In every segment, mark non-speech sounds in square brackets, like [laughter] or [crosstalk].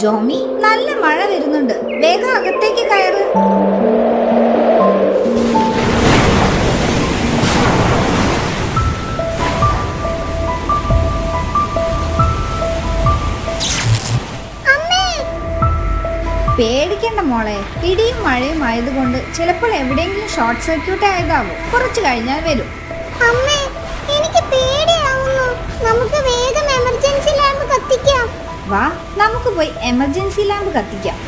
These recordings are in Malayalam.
ജോമി നല്ല മഴ വരുന്നുണ്ട്. വേഗം അകത്തേക്ക് കയറ്. പേടിക്കണ്ട മോളെ. ഇടിയും മഴയും ആയതുകൊണ്ട് ചിലപ്പോൾ എവിടെയെങ്കിലും ഷോർട്ട് സർക്യൂട്ട് ആയതാവും. കുറച്ചു കഴിഞ്ഞാൽ വരും. അമ്മേ എനിക്ക് പേടിയാവുന്നു. നമുക്ക് വേഗം എമർജൻസി ലാമ്പ് കത്തിക്കാം. വാ നമുക്ക് പോയി എമർജൻസി ലാമ്പ് കത്തിക്കാം.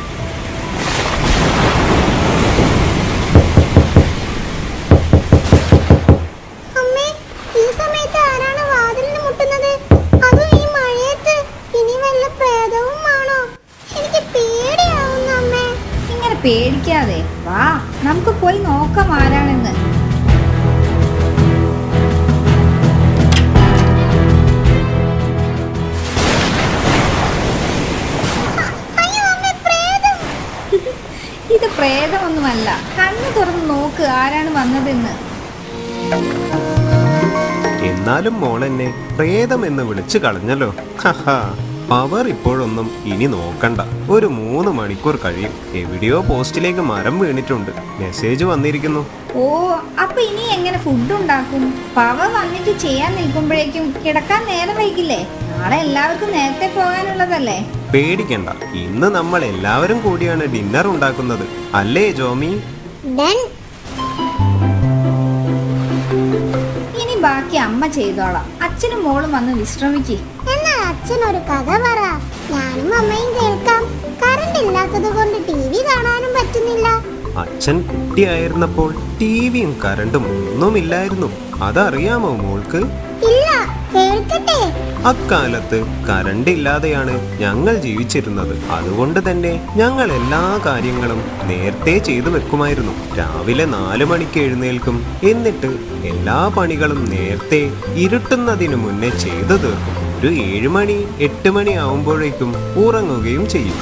പേടിക്കാതെ വാ നമുക്ക് പോയി നോക്കാം ആരാണെന്ന്. പ്രേതമൊന്നുമല്ല. കണ്ണു തുറന്ന് നോക്ക് ആരാണ് വന്നതെന്ന്. എന്നാലും മോളെന്നെ പ്രേതം എന്ന് വിളിച്ചു കളഞ്ഞല്ലോ. പവർ ഇപ്പോഴൊന്നും ഇനി നോക്കണ്ട. ഒരു മൂന്ന് മണിക്കൂർ കഴിയും. എവിടെയോ പോസ്റ്റിലേക്ക് മരം വീണിട്ടുണ്ട്. മെസ്സേജ് വന്നിരിക്കുന്നു. ഓ അപ്പൊ ഇനി എങ്ങനെ ഫുഡ് ഉണ്ടാക്കും? പവർ വന്നിട്ട് ചെയ്യാൻ നിൽക്കുമ്പോഴേക്കും കിടക്കാൻ നേരം വൈകില്ലേ? നാളെ എല്ലാവർക്കും നേരത്തെ പോകാനുള്ളതല്ലേ? പേടിക്കണ്ട. ഇന്ന് നമ്മൾ എല്ലാവരും കൂടിയാണ് ഡിന്നർ ഉണ്ടാക്കുന്നത്. അല്ലേ ജോമി? ഇനി ബാക്കി അമ്മ ചെയ്തോളാം. അച്ഛനും മോളും വന്ന് വിശ്രമിക്ക്. എന്നാൽ അച്ഛൻ ഒരു കഥ പറ. ഞാനും അമ്മയും കേൾക്കാം. കറണ്ട് ഇല്ലാത്തത് കൊണ്ട് ടി വി കാണാനും പറ്റുന്നില്ല. അച്ഛൻ കുട്ടിയായിരുന്നപ്പോൾ ടിവിയും കറണ്ടും ഒന്നുമില്ലായിരുന്നു. അതറിയാമോ മോൾക്ക്? ഇല്ല അക്കാലത്ത് കറണ്ട് ഇല്ലാതെയാണ് ഞങ്ങൾ ജീവിച്ചിരുന്നത്. അതുകൊണ്ട് തന്നെ ഞങ്ങൾ എല്ലാ കാര്യങ്ങളും നേരത്തെ ചെയ്തു വെക്കുമായിരുന്നു. രാവിലെ നാല് മണിക്ക് എഴുന്നേൽക്കും. എന്നിട്ട് എല്ലാ പണികളും നേരത്തെ ഇരുട്ടുന്നതിനു മുന്നേ ചെയ്തു തീർക്കും. ഒരു ഏഴ് മണി എട്ട് മണി ആവുമ്പോഴേക്കും ഉറങ്ങുകയും ചെയ്യും.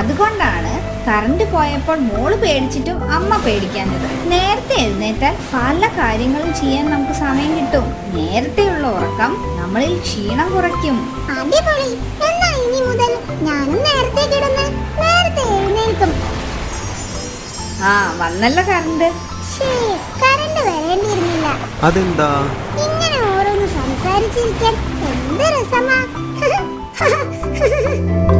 അതുകൊണ്ടാണ് കറണ്ട് പോയപ്പോൾ മോൾ പേടിച്ചിട്ടും അമ്മ പേടിക്കാഞ്ഞത്. നേരത്തെ എഴുന്നേറ്റാൽ പല കാര്യങ്ങളും ചെയ്യാൻ നമുക്ക് സമയം കിട്ടും. നേരത്തെയുള്ള ഉറക്കം നമ്മളിൽ ക്ഷീണം കുറയ്ക്കും. അടിപൊളി. എന്നാ ഇനി മുതൽ ഞാനും നേരത്തെ കിടന്ന് നേരത്തെ എഴുന്നേൽക്കും. ആ വന്നല്ലോ കറണ്ട്. ശേ കറണ്ട് വരേണ്ടിയിരുന്നില്ല. അതെന്താ? ഇങ്ങനെ ഓരോന്ന് സംസാരിച്ചിരിക്കാൻ എന്ത് രസമാ. [laughs]